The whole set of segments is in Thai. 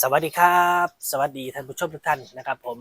สวัสดีครับ สวัสดีท่านผู้ชมทุกท่านนะครับ ผม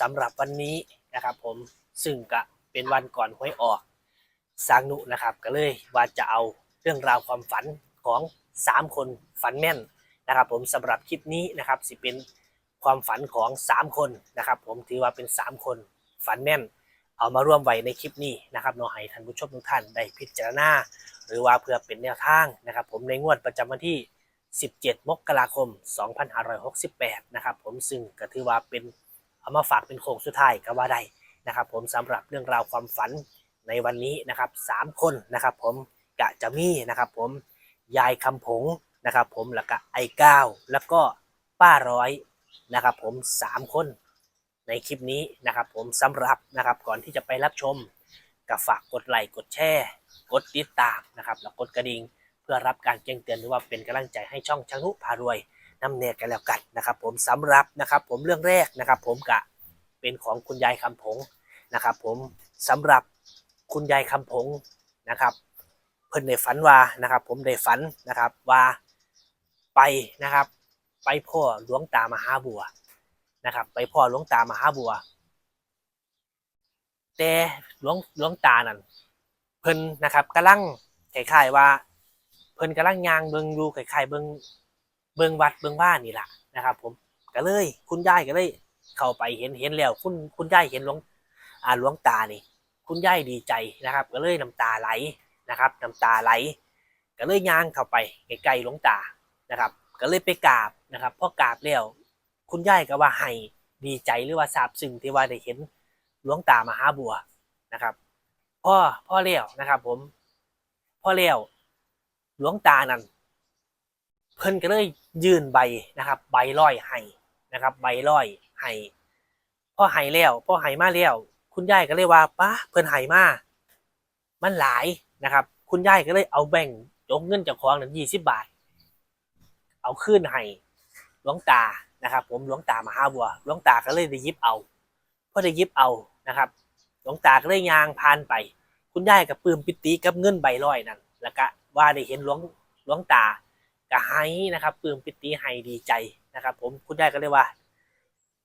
สำหรับวันนี้นะครับ ผมซึ่งก็เป็นวันก่อนหวยออกสางนุนะครับ ก็เลยว่าจะเอาเรื่องราวความฝันของสามคนฝันแม่นนะครับ ผมสำหรับคลิปนี้นะครับสิเป็นความฝันของสามคนนะครับ ผมถือว่าเป็นสามคนฝันแม่น เอามาร่วมไว้ในคลิปนี้นะครับเนาะให้ท่านผู้ชมทุกท่านได้พิจารณา หรือว่าเพื่อเป็นแนวทางนะครับ ผมในงวดประจำวันที่ 17 มกราคม 2568 นะครับผมซึ่งก็ถือว่าเป็นเอามาฝากเป็นโค้งสุดท้ายก็ว่าได้นะครับ ผมสำหรับเรื่องราวความฝันในวันนี้นะครับสามคนนะครับ ผมกะจะมีนะครับ ผมยายคำผงนะครับ ผมแล้วก็ไอ้ก้าวแล้วก็ป้าร้อยนะครับ ผมสามคนในคลิปนี้นะครับ ผมสำหรับนะครับก่อนที่จะไปรับชมก็ฝากกดไลค์กดแชร์ กดติดตามนะครับ แล้วกดกระดิ่ง พื่อรับการแจ้งเตือนหรือว่าเป็นกำลังใจให้ช่องชานุพารวยนำเนตกันแล้วกันนะครับ ผมสำหรับนะครับ ผมเรื่องแรกนะครับ ผมกะเป็นของคุณยายคำผงนะครับ ผมสำหรับคุณยายคำผงนะครับ เพิ่นได้ฝันว่านะครับ ผมได้ฝันนะครับว่าไปนะครับ ไปพ่อหลวงตามหาบัวนะครับ ไปพ่อหลวงตามหาบัว แต่หลวงหลวงตานั่นเพิ่นนะครับกำลังคล้ายๆว่า เพิ่นกำลังย่างเบิงอยู่คล้ายๆเบิงเบิงวัดเบิงบ้านนี่แหละนะครับ ผมก็เลย คุณยายก็เลย เข้าไปเห็นเห็นแล้ว คุณคุณยายเห็นหลวงอ่าหลวงตานี่ คุณยายดีใจนะครับ ก็เลยน้ำตาไหลนะครับน้ำตาไหล ก็เลยย่างเข้าไปใกล้ๆหลวงตานะครับ ก็เลยไปกราบนะครับพอกราบแล้วคุณยายก็ว่าให้ดีใจหรือว่าซาบซึ้งที่ว่าได้เห็นหลวงตามหาบัวนะครับพ่อพ่อเลี้ยวนะครับ ผมพ่อเลี้ยว หลวงตานั่นเพิ่นก็เลยยื่นใบนะครับ ใบร้อยให้นะครับ ใบร้อยให้พ่อให้แล้วพ่อให้มาแล้วคุณยายก็เลยว่าป้าเพิ่นให้มามันหลายนะครับ คุณยายก็เลยเอาแบ่งยกเงินจากของนั้นยี่สิบบาท เอาขึ้นให้หลวงตานะครับ ผมหลวงตามหาบัวหลวงตาก็เลยได้ยิบเอาพอได้ยิบเอานะครับ หลวงตาก็เลยยางพานไป คุณยายกับปืมปิติกับเงินใบร้อยนั่น แล้วก็ว่าได้เห็นหลวงหลวงตาก็ให้นะครับปลื้มปิติให้ดีใจนะครับ ผมคุณยายก็เลยว่า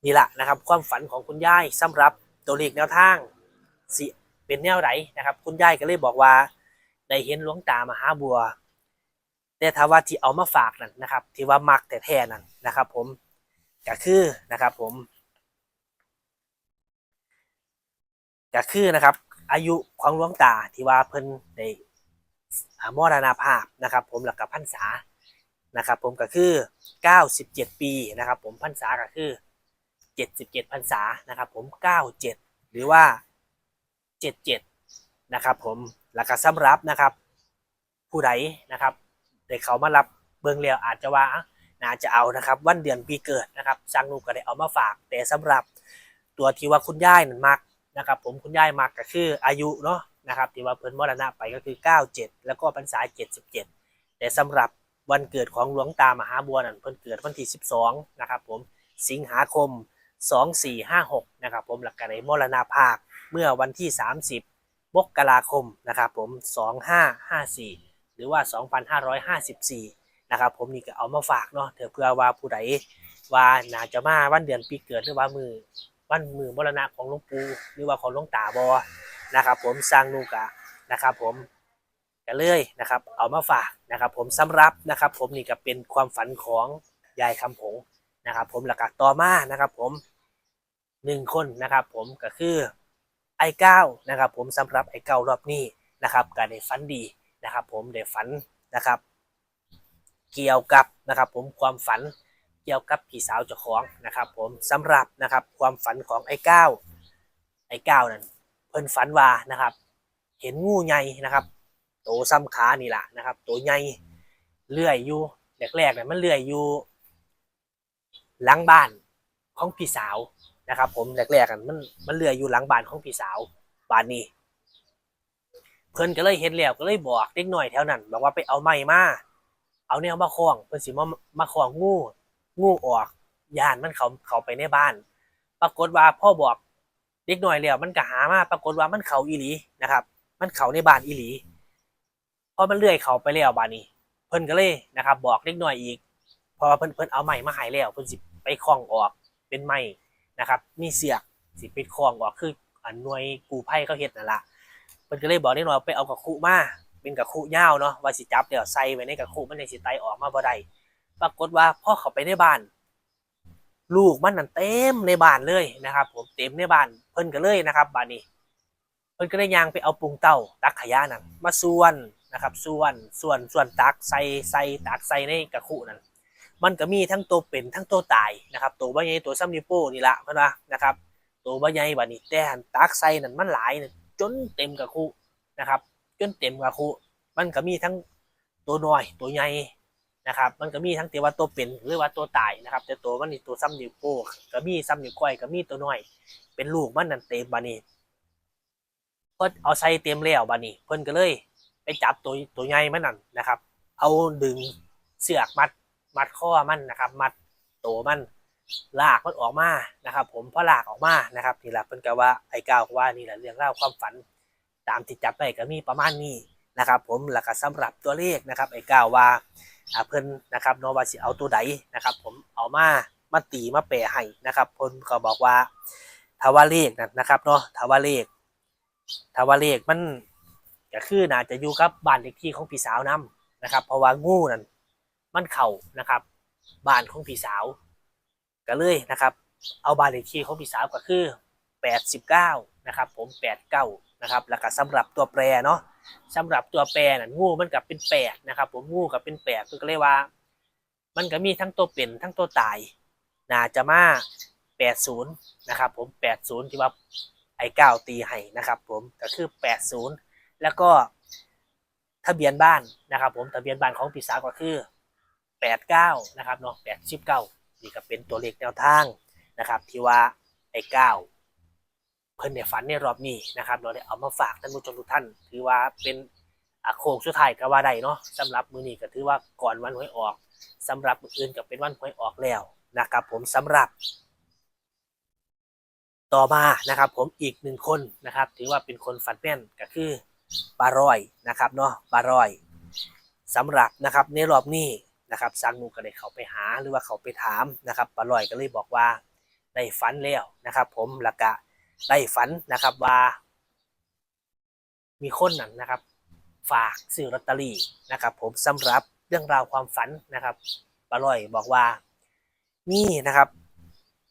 นี่แหละนะครับ ความฝันของคุณยายสำหรับตัวเลขแนวทางสิเป็นแนวไหนนะครับ คุณยายก็เลยบอกว่าได้เห็นหลวงตามหาบัว แต่ถ้าว่าที่เอามาฝากนั่นนะครับ ที่ว่ามักแต่แท้นั่นนะครับ ผมก็คือนะครับ ผมก็คือนะครับ อายุของหลวงตาที่ว่าเพิ่นได้ มรณภาพนะครับผมหลักกับพรรษานะครับผมก็คือ 97 ปีนะครับผมพรรษาก็คือ 77พรรษานะครับผม 97 หรือว่า 77นะครับผมแล้วก็สำหรับนะครับ ผู้ใดนะครับได้เขามารับเบิ่งแล้วอาจจะว่าอะน่าจะเอานะครับ วันเดือนปีเกิดนะครับสร้างนูก็ได้เอามาฝาก แต่สำหรับตัวที่ว่าคุณย่ายนั่นมักนะครับ ผมคุณย่ายมักก็คืออายุเนาะ นะครับที่ว่าเพิ่นมรณะไปก็คือ 97 แล้วก็พรรษา 77 แต่สำหรับวันเกิดของหลวงตามหาบัวนั่นเพิ่นเกิดวันที่ 12 นะครับผมสิงหาคม 2456 นะครับผมหลักการในมรณภาพเมื่อวันที่ 30 มกราคมนะครับผม 2554 หรือว่า 2554 นะครับผมนี่ก็เอามาฝากเนาะเถอเพื่อว่าผู้ใดว่าน่าจะมาวันเดือนปีเกิดหรือว่ามือวันมือมรณะของหลวงปู่หรือว่าของหลวงตาบอ นะครับ ผมสร้างนูกะนะครับ ผมก็เลยนะครับ เอามาฝากนะครับ ผมสำหรับนะครับ ผมนี่ก็เป็นความฝันของยายคำผงนะครับ ผมหลักต่อมานะครับ ผมหนึ่งคนนะครับ ผมก็คือไอ้เก้านะครับ ผมสำหรับไอ้เก้ารอบนี้นะครับก็ได้ฝันดีนะครับ ผมได้ฝันนะครับ เกี่ยวกับนะครับ ผมความฝันเกี่ยวกับพี่สาวเจ้าของนะครับ ผมสำหรับนะครับ ความฝันของไอ้เก้าไอ้เก้านั่น เพิ่นฝันว่านะครับ เห็นงูใหญ่นะครับโตซ้ำขานี่แหละนะครับตัวใหญ่เลื่อยอยู่แรกๆเนี่ยมันเลื่อยอยู่หลังบ้านของพี่สาวนะครับ ผมแรกๆกันมันมันเลื่อยอยู่หลังบ้านของพี่สาวบ้านนี้เพิ่นก็เลยเห็นแล้วก็เลยบอกเด็กหน่อยแถวนั้นบอกว่าไปเอาไม้มาเอาแนวมาคล้องเพิ่นสิมามาคล้องงูงูออกยานมันเขาเขาไปในบ้าน ปรากฏว่าพ่อบอก เด็กหน่อยแล้วมันก็หามาปรากฏว่ามันเข่าอีหลีนะครับ มันเข่าในบ้านอีหลีพอมันเลื่อยเข่าไปแล้วบ้านนี้ เพิ่นก็เลยนะครับ บอกเด็กหน่อยอีกพราะว่าเพิ่นเพิ่นเอาไม้มาหายแล้วเพิ่นสิไปคล้องออกเป็นไม้นะครับ มีเสียกสิไปคล้องออกคืออันหน่วยกู้ภัยเขาเฮ็ดนั่นละเพิ่นก็เลยบอกนิดหน่อยไปเอากระคุมาเป็นกระคุยาวเนาะว่าสิจับเดี๋ยวใส่ไว้ในกระคุมันจังสิไตออกมาบ่ได้ปรากฏว่าพ่อเขาไปในบ้าน ลูกมันนั่นเต็มในบ้านเลยนะครับ ผมเต็มในบ้าน เพิ่นก็เลยนะครับบานนี้ เพิ่นก็ได้ยางไปเอาปุงเต้าตักขยะนั่นมาส่วนนะครับส่วนส่วนส่วนตักใส่ใส่ตักใส่ในกระคุนั่นมันก็มีทั้งตัวเป็นทั้งตัวตายนะครับตัวใบใหญ่ตัวซ้ำนิโป้นี่ละเพิ่นว่านะครับตัวใบใหญ่บัดนี้แต่หันตักใส่นั่นมันหลายนจนเต็มกระคุนะครับ จนเต็มกระคุมันก็มีทั้งตัวน้อยตัวใหญ่ นะครับ มันก็มีทั้งที่ว่าตัวเป็นหรือว่าตัวตายนะครับ แต่ตัวมันนี่ตัวซ้ำนิ้วโป้ก็มีซ้ำนิ้วก้อยก็มีตัวน้อย เป็นลูกมันนั่นเต็มบัดนี้เพิ่นเอาใส่เต็มแล้วบัดนี้ เพิ่นก็เลยไปจับตัวตัวใหญ่มันนั่นนะครับ เอาดึงเสือกมัดมัดข้อมันนะครับ มัดตัวมันลากมันออกมานะครับ ผมพอลากออกมานะครับนี่แหละเพิ่นก็ว่าไอ้ก้าวว่านี่แหละเรื่องเล่าความฝัน ตามที่จับได้ก็มีประมาณนี้นะครับ ผมแล้วก็สำหรับตัวเลขนะครับ ไอ้ก้าวว่า อ่าเพิ่นนะครับเนาะว่าสิเอาตัวใดนะครับ ผมเอามามาตีมาแปะให้นะครับเพิ่นก็บอกว่าถ้าว่าเลขนั่นนะครับเนาะถ้าว่าเลขถ้าว่าเลขมันก็คือน่าจะอยู่กับบ้านเลขที่ของพี่สาวนํนะครับ เพราะว่างูนั่นมันเข่านะครับบ้านของพี่สาวก็เลยนะครับ เอาบ้านเลขที่ของพี่สาวก็คือ 89 นะครับ ผม 89 นะครับ แล้วก็สำหรับตัวแปรเนาะ สำหรับตัวแปรน่ะงูมันกับเป็น8นะครับ ผมงูกับเป็น8เพิ่นก็เลยว่า มันก็มีทั้งตัวเป็นทั้งตัวตายน่าจะมา80นะครับ ผม80ที่ว่าไอ้เก้าตีให้นะครับ ผมก็คือ80แล้วก็ทะเบียนบ้านนะครับ ผมทะเบียนบ้านของพี่สาวก็คือ89นะครับเนาะ89นี่ก็เป็นตัวเลขแนวทางนะครับ ที่ว่าไอ้เก้า เพิ่นเนี่ยฝันในรอบนี้นะครับเราได้เอามาฝากท่านผู้ชมทุกท่าน ถือว่าเป็นโค้งสุดท้ายก็ว่าได้เนาะสำหรับมือนี้ก็ถือว่าก่อนวันหวยออกสำหรับอื่นก็เป็นวันหวยออกแล้วนะครับผมสำหรับ ต่อมานะครับ ผมอีกหนึ่งคนนะครับ ถือว่าเป็นคนฝันแม่นก็คือปลารอยนะครับเนาะปลารอยสำหรับนะครับในรอบนี้นะครับสร้างนูก็ได้เขาไปหาหรือว่าเขาไปถามนะครับปลารอยก็เลยบอกว่าได้ฝันแล้วนะครับ ผมล้วก็ ได้ฝันนะครับว่า มีคนนั้นนะครับ ฝากซื้อลอตเตอรี่นะครับ ผมสำหรับเรื่องราวความฝันนะครับปลาร้อยบอกว่านี่นะครับ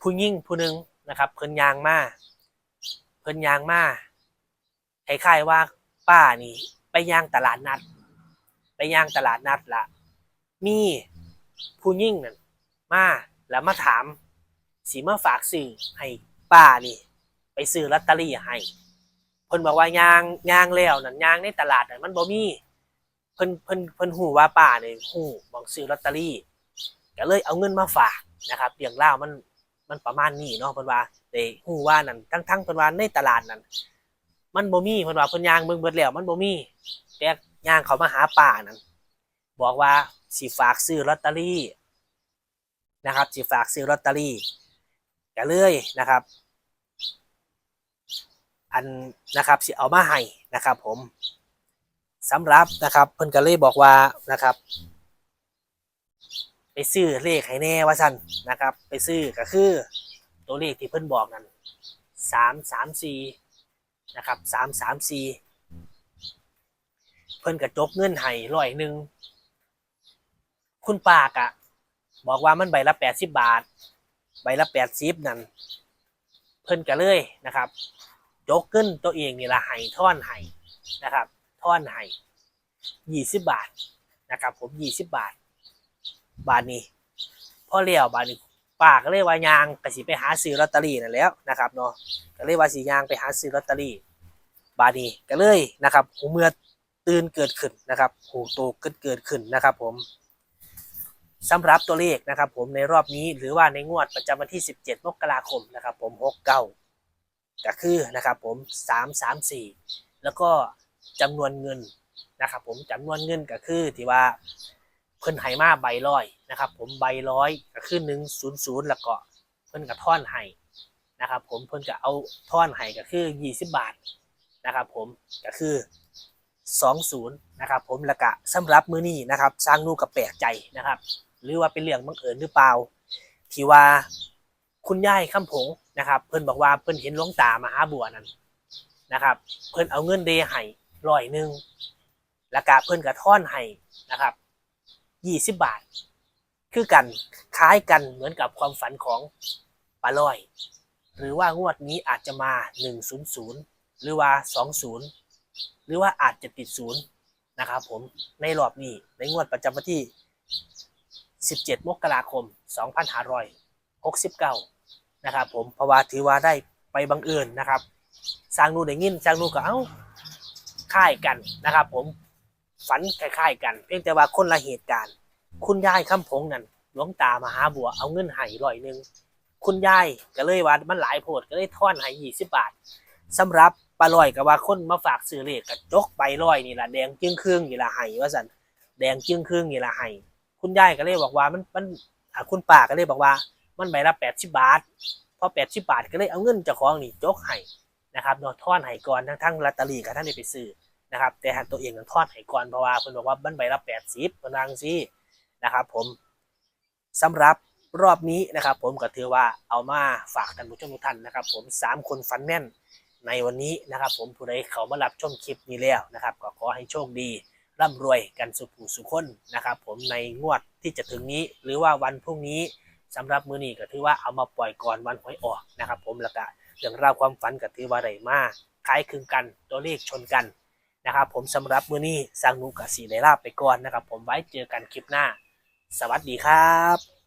ผู้ยิ่งผู้หนึ่งนะครับ เพิ่นยางมาเพิ่นยางมาคล้ายๆว่าป้านี่ ไปย่างตลาดนัด ไปย่างตลาดนัดละมีผู้ยิ่งนั่นมาแล้วมาถามสีมาฝากซื้อให้ป้านี่ ไปซื้อลอตเตอรี่ให้เพิ่นบอกว่ายางยางแล้วนั่นยางในตลาดนั่นมันบ่มีเพิ่นเพิ่นเพิ่นหูว่าป้าเนี่ยหูมองซื้อลอตเตอรี่ก็เลยเอาเงินมาฝากนะครับเรื่องเล่าวมันมันประมาณนี้เนาะเพิ่นว่าได้ฮู้ว่านั่นทั้งๆเพิ่นว่าในตลาดนั่นมันบ่มีเพิ่นว่าเพิ่นยางเบิ่งเบิดแล้วมันบ่มีแต่ยางเขามาหาป้านั่นบอกว่าสิฝากซื้อลอตเตอรี่นะครับสิฝากซื้อลอตเตอรี่ก็เลยนะครับ อันนะครับสิเอามาให้นะครับ ผมสำหรับนะครับ เพิ่นก็เลยบอกว่านะครับ ไปซื้อเลขให้แน่ว่าสั่นนะครับ ไปซื้อก็คือตัวเลขที่เพิ่นบอกนั่นสามสามสี่นะครับสามสามสี่เพิ่นกระจกเงินให้ร้อยหนึ่งคุณปากอะบอกว่ามันใบละแปดสิบบาท ใบละแปดสิบนั่นเพิ่นก็เลยนะครับ จกเงินตัวเองนี่ละให้ท่อนให้นะครับท่อนให้ยี่สิบบาทนะครับผมยี่สิบบาท บาทนี้พ่อเลี้ยวบาทนี้ปาก็เลยว่ายางก็สิไปหาซื้อลอตเตอรี่นั่นแล้วนะครับเนาะก็เลยว่าสิยางไปหาซื้อลอตเตอรี่ บาทนี้ก็เลยนะครับหูเมื่อตื่นเกิดขึ้นนะครับหูโตเกิดเกิดขึ้นนะครับ ผมสำหรับตัวเลขนะครับ ผมในรอบนี้หรือว่าในงวดประจำวันที่ 17 มกราคมนะครับ ผม 69 ก็คือนะครับผม334แล้วก็จำนวนเงินนะครับผมจำนวนเงินก็คือที่ว่าเพิ่นให้มาใบร้อยนะครับ ผมใบร้อยก็คือหนึ่งศูนย์ศูนย์แล้วก็เพิ่นก็ท่อนให้นะครับผมเพิ่นก็เอาท่อนให้ก็คือยี่สิบบาทนะครับผมก็คือสองศูนย์นะครับผมแล้วก็สำหรับมือนี้นะครับสร้างนูกกับแปลกใจนะครับ หรือว่าเป็นเรื่องบังเอิญหรือเปล่าที่ว่าคุณยายคำผง นะครับ เพิ่นบอกว่าเพิ่นเห็นหลวงตามหาบัวนั้นนะครับ เพิ่นเอาเงินเดให้ร้อยหนึ่งแล้วก็เพิ่นกระท่อนให้นะครับยี่สิบบาท คือกันคล้ายกันเหมือนกับความฝันของปลาลอย หรือว่างวดนี้อาจจะมาหนึ่งศูนย์ศูนย์หรือว่าสองศูนย์หรือว่าอาจจะติดศูนย์นะครับผมในรอบนี้ในงวดประจำวันที่ 17 มกราคม 2569 นะครับ ผมเพราะว่าถือว่าได้ไปบังเอิญนะครับสร้างนูได้ยินสร้างนูก็เอ้าค่ายกันนะครับ ผมฝันคล้ายๆกัน เพียงแต่ว่าคนละเหตุการณ์ คุณยายคำผงนั่นหลวงตามาหาบัวเอาเงินให้ร้อยหนึ่งคุณยายก็เลยว่ามันหลายโพดก็เลยทอนให้ยี่สิบบาทสำหรับปลาลอยก็ว่าคนมาฝากซื้อเลขกับจกใบร้อยนี่แหละแดงจึ้งครึ่งนี่แหละให้ว่าสันแดงจึ้งครึ่งนี่แหละให้คุณยายก็เลยบอกว่ามันมันคุณป้าก็เลยบอกว่า มันใบละแปดสิบาท พอแปดสิบาทก็เลยเอาเงินเจ้าของนี่จกให้นะครับเนาะทอนให้ก่อนทั้งทั้งลอตเตอรี่กับท่านได้ไปซื้อนะครับแต่หันตัวเองต้องทอนให้ก่อนเพราะว่าเพิ่นบอกว่ามันใบละแปดสิบพนังซี่นะครับ ผมสำหรับรอบนี้นะครับ ผมก็ถือว่าเอามาฝากท่านผู้ชมทุกท่านนะครับ ผมสามคนฟันแม่นในวันนี้นะครับ ผมผู้ใดเขามารับชมคลิปนี้แล้วนะครับก็ขอให้โชคดีร่ำรวยกันสุขูสุขคนนะครับ ผมในงวดที่จะถึงนี้หรือว่าวันพรุ่งนี้ สำหรับมือนี้ก็ถือว่าเอามาปล่อยก่อนวันหวยออกนะครับ ผมแล้วก็เรื่องราวความฝันก็ถือว่าไรมากคล้ายคลึงกันตัวเลขชนกันนะครับ ผมสำหรับมือนี้สร้างนูกับสีไดลาบไปก่อนนะครับ ผมไว้เจอกันคลิปหน้า สวัสดีครับ